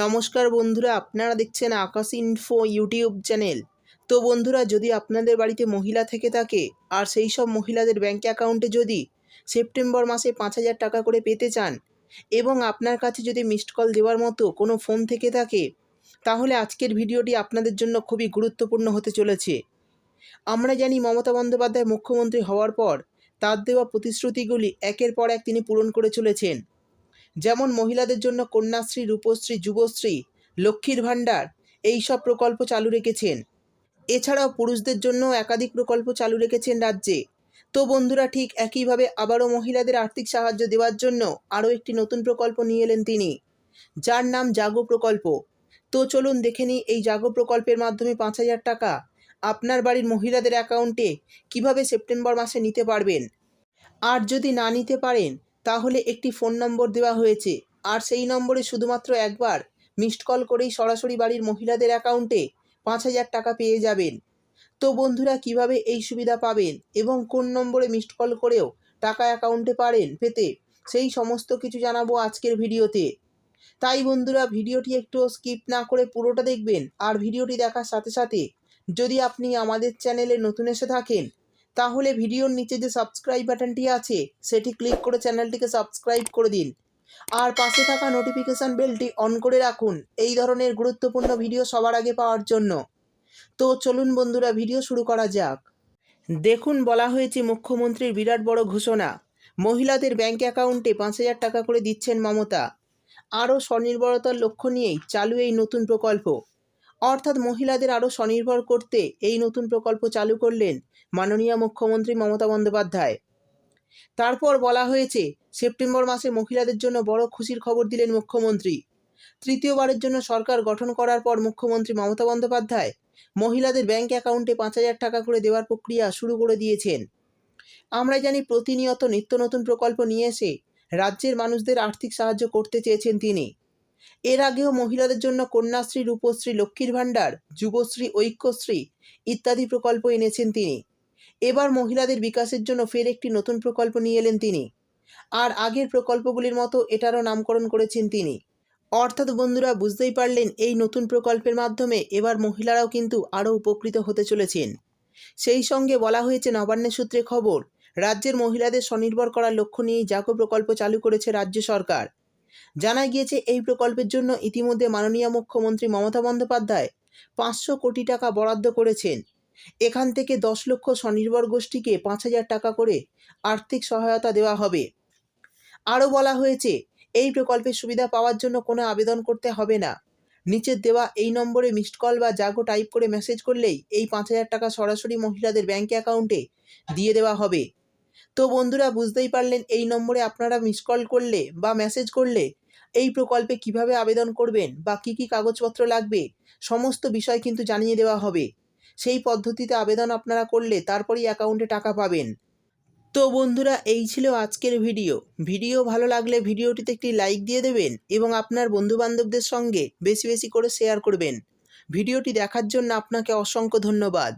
নমস্কার বন্ধুরা, আপনারা দেখছেন আকাশ ইনফো ইউটিউব চ্যানেল তো বন্ধুরা, যদি আপনাদের বাড়িতে মহিলা থেকে থাকে, আর সেই সব মহিলাদের ব্যাঙ্ক অ্যাকাউন্টে যদি সেপ্টেম্বর মাসে পাঁচ হাজার টাকা করে পেতে চান, এবং আপনার কাছে যদি মিসড কল দেওয়ার মতো কোনো ফোন থেকে থাকে, তাহলে আজকের ভিডিওটি আপনাদের জন্য খুবই গুরুত্বপূর্ণ হতে চলেছে। আমরা জানি মমতা বন্দ্যোপাধ্যায় মুখ্যমন্ত্রী হওয়ার পর, তার দেওয়া প্রতিশ্রুতিগুলি একের পর এক তিনি পূরণ করে চলেছেন। যেমন মহিলাদের জন্য কন্যাশ্রী, রূপশ্রী, যুবশ্রী, লক্ষ্মীর ভাণ্ডার, এই সব প্রকল্প চালু রেখেছেন। এছাড়াও পুরুষদের জন্য একাধিক প্রকল্প চালু রেখেছেন রাজ্যে। তো বন্ধুরা, ঠিক একইভাবে আবারও মহিলাদের আর্থিক সাহায্য দেওয়ার জন্য আরও একটি নতুন প্রকল্প নিয়ে এলেন তিনি। যার নাম জাগো প্রকল্প। তো চলুন দেখে নিই এই জাগো প্রকল্পের মাধ্যমে পাঁচ হাজার টাকা আপনার বাড়ির মহিলাদের অ্যাকাউন্টে কীভাবে সেপ্টেম্বর মাসে নিতে পারবেন। আর যদি না নিতে পারেন তাহলে একটি ফোন নম্বর দেওয়া হয়েছে। আর সেই নম্বরে শুধুমাত্র একবার মিসড কল করেই সরাসরি বাড়ির মহিলাদের অ্যাকাউন্টে পাঁচ হাজার টাকা পেয়ে যাবেন। তো বন্ধুরা, কীভাবে এই সুবিধা পাবেন এবং কোন নম্বরে মিসড কল করেও টাকা অ্যাকাউন্টে পারেন পেতে, সেই সমস্ত কিছু জানাব আজকের ভিডিওতে। তাই বন্ধুরা, ভিডিওটি একটু স্কিপ না করে পুরোটা দেখবেন। আর ভিডিওটি দেখার সাথে সাথে যদি আপনি আমাদের চ্যানেলে নতুন এসে থাকেন তাহলে ভিডিওর নিচে যে সাবস্ক্রাইব বাটনটি আছে, সেটি ক্লিক করে চ্যানেলটিকে সাবস্ক্রাইব করে দিন। আর পাশে থাকা নোটিফিকেশান বেলটি অন করে রাখুন, এই ধরনের গুরুত্বপূর্ণ ভিডিও সবার আগে পাওয়ার জন্য। তো চলুন বন্ধুরা ভিডিও শুরু করা যাক। দেখুন, বলা হয়েছে মুখ্যমন্ত্রীর বিরাট বড় ঘোষণা। মহিলাদের ব্যাঙ্ক অ্যাকাউন্টে পাঁচ হাজার টাকা করে দিচ্ছেন মমতা। আরও স্বনির্ভরতার লক্ষ্য নিয়েই চালু এই নতুন প্রকল্প। অর্থাৎ মহিলাদের আরও স্বনির্ভর করতে এই নতুন প্রকল্প চালু করলেন মাননীয় মুখ্যমন্ত্রী মমতা বন্দ্যোপাধ্যায়। তারপর বলা হয়েছে, সেপ্টেম্বর মাসে মহিলাদের জন্য বড় খুশির খবর দিলেন মুখ্যমন্ত্রী। তৃতীয়বারের জন্য সরকার গঠন করার পর মুখ্যমন্ত্রী মমতা বন্দ্যোপাধ্যায় মহিলাদের ব্যাংক অ্যাকাউন্টে পাঁচ হাজার টাকা করে দেওয়ার প্রক্রিয়া শুরু করে দিয়েছেন। আমরা জানি প্রতিনিয়ত নিত্য নতুন প্রকল্প নিয়ে এসে রাজ্যের মানুষদের আর্থিক সাহায্য করতে চেয়েছেন তিনি। এর আগেও মহিলাদের জন্য কন্যাশ্রী, রূপশ্রী, লক্ষ্মীর ভাণ্ডার, যুবশ্রী, ঐক্যশ্রী ইত্যাদি প্রকল্প এনেছেন তিনি। এবার মহিলাদের বিকাশের জন্য ফের একটি নতুন প্রকল্প নিয়ে এলেন তিনি। আর আগের প্রকল্পগুলির মতো এটারও নামকরণ করেছেন তিনি। অর্থাৎ বন্ধুরা, বুঝতেই পারলেন, এই নতুন প্রকল্পের মাধ্যমে এবার মহিলারাও কিন্তু আরও উপকৃত হতে চলেছেন। সেই সঙ্গে বলা হয়েছে নবান্নের সূত্রে খবর, রাজ্যের মহিলাদের স্বনির্ভর করার লক্ষ্য নিয়েই জাগো প্রকল্প চালু করেছে রাজ্য সরকার। জানা গিয়েছে এই প্রকল্পের জন্য ইতিমধ্যে মাননীয় মুখ্যমন্ত্রী মমতা বন্দ্যোপাধ্যায় পাঁচশো কোটি টাকা বরাদ্দ করেছেন। এখান থেকে দশ লক্ষ স্বনির্ভর গোষ্ঠীকে পাঁচ হাজার টাকা করে আর্থিক সহায়তা দেওয়া হবে। আরও বলা হয়েছে, এই প্রকল্পের সুবিধা পাওয়ার জন্য কোনো আবেদন করতে হবে না। নিচের দেওয়া এই নম্বরে মিসড কল বা জাগো টাইপ করে মেসেজ করলেই এই পাঁচ হাজার টাকা সরাসরি মহিলাদের ব্যাঙ্ক অ্যাকাউন্টে দিয়ে দেওয়া হবে। তো বন্ধুরা বুঝতেই পারলেন, এই নম্বরে আপনারা মিস কল করলে বা মেসেজ করলে এই প্রকল্পে কীভাবে আবেদন করবেন বা কী কী কাগজপত্র লাগবে, সমস্ত বিষয় কিন্তু জানিয়ে দেওয়া হবে। সেই পদ্ধতিতে আবেদন আপনারা করলে তারপরেই অ্যাকাউন্টে টাকা পাবেন। তো বন্ধুরা, এই ছিল আজকের ভিডিও। ভিডিও ভালো লাগলে ভিডিওটিতে একটি লাইক দিয়ে দেবেন এবং আপনার বন্ধুবান্ধবদের সঙ্গে বেশি বেশি করে শেয়ার করবেন। ভিডিওটি দেখার জন্য আপনাকে অসংখ্য ধন্যবাদ।